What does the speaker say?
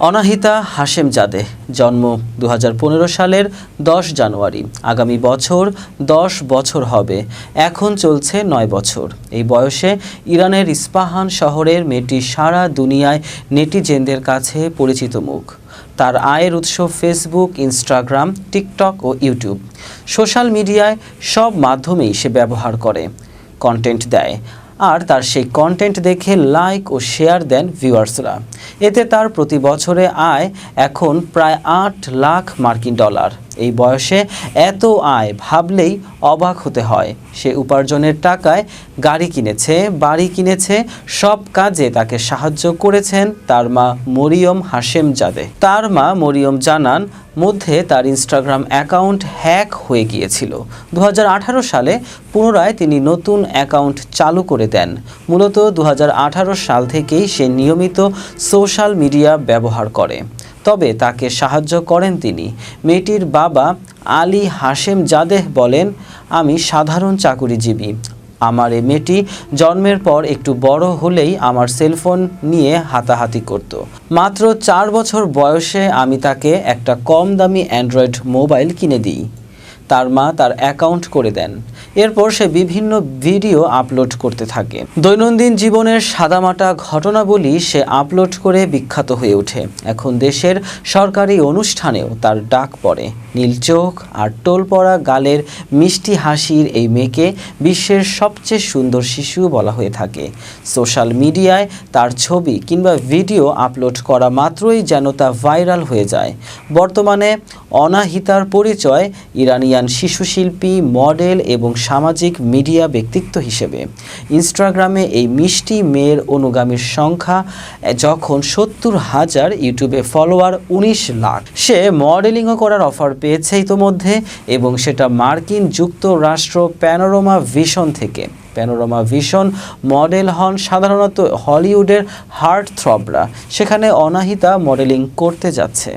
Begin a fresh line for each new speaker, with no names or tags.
Anahita Hashem জাদে জন্ম দু হাজার পনেরো সালের দশ জানুয়ারি। আগামী বছর দশ বছর হবে। এখন চলছে নয় বছর। এই বয়সে ইরানের ইস্পাহান শহরের মেয়েটি সারা দুনিয়ায় নেটিজেনদের কাছে পরিচিত মুখ। তার আয়ের উৎস ফেসবুক, ইনস্টাগ্রাম, টিকটক ও ইউটিউব। সোশ্যাল মিডিয়ায় সব মাধ্যমেই সে ব্যবহার করে। কন্টেন্ট দেয়। আর তার সেই কন্টেন্ট দেখে লাইক ও শেয়ার দেন ভিউয়ার্সরা এতে তার প্রতি বছরে আয় এখন প্রায় আট লাখ মার্কিন ডলার। এই বয়সে এত আয় ভাবলেই অবাক হতে হয়। সে উপার্জনের টাকায় গাড়ি কিনেছে, বাড়ি কিনেছে, সব কাজে তাকে সাহায্য করেছেন তার মা মরিয়ম হাশেম জাদে তার মা মরিয়ম জানান, মধ্যে তার ইনস্টাগ্রাম অ্যাকাউন্ট হ্যাক হয়ে গিয়েছিল। দু হাজার আঠারো সালে পুনরায় তিনি নতুন অ্যাকাউন্ট চালু করে দেন। মূলত দু হাজার আঠারো সাল থেকেই সে নিয়মিত সোশ্যাল মিডিয়া ব্যবহার করে। তবে তাকে সাহায্য করেন তিনি। মেয়েটির বাবা আলী হাশেম জাদেহ বলেন, আমি সাধারণ চাকুরিজীবী। আমার এ মেয়েটি জন্মের পর একটু বড় হলেই আমার সেলফোন নিয়ে হাতাহাতি করত। মাত্র চার বছর বয়সে আমি তাকে একটা কম দামি অ্যান্ড্রয়েড মোবাইল কিনে দিই। তার মা তার অ্যাকাউন্ট করে দেন। এরপর সে বিভিন্ন ভিডিও আপলোড করতে থাকে। দৈনন্দিন জীবনের সাদামাটা ঘটনাবলী সে আপলোড করে বিখ্যাত হয়ে ওঠে। এখন দেশের সরকারি অনুষ্ঠানেও তার ডাক পড়ে। নীল চোখ আর টোল পড়া গালের মিষ্টি হাসির এই মেয়েকে বিশ্বের সবচেয়ে সুন্দর শিশু বলা হয়ে থাকে। সোশ্যাল মিডিয়ায় তার ছবি কিংবা ভিডিও আপলোড করা মাত্রই যেন তা ভাইরাল হয়ে যায়। বর্তমানে অনাহিতার পরিচয় ইরানিয়ান শিশুশিল্পী, মডেল এবং সামাজিক মিডিয়া ব্যক্তিত্ব হিসেবে। ইনস্টাগ্রামে এই মিষ্টি মেয়ের অনুগামীর সংখ্যা যখন সত্তর হাজার ইউটিউবে ফলোয়ার উনিশ লাখ। সে মডেলিংও করার অফার পেয়েছে ইতোমধ্যে এবং সেটা মার্কিন যুক্তরাষ্ট্র প্যানোরোমা ভিশন থেকে। প্যানোরামা ভিশন মডেল হন সাধারণত হলিউডের হার্ট থ্রবরা সেখানে অনাহিতা মডেলিং করতে যাচ্ছে।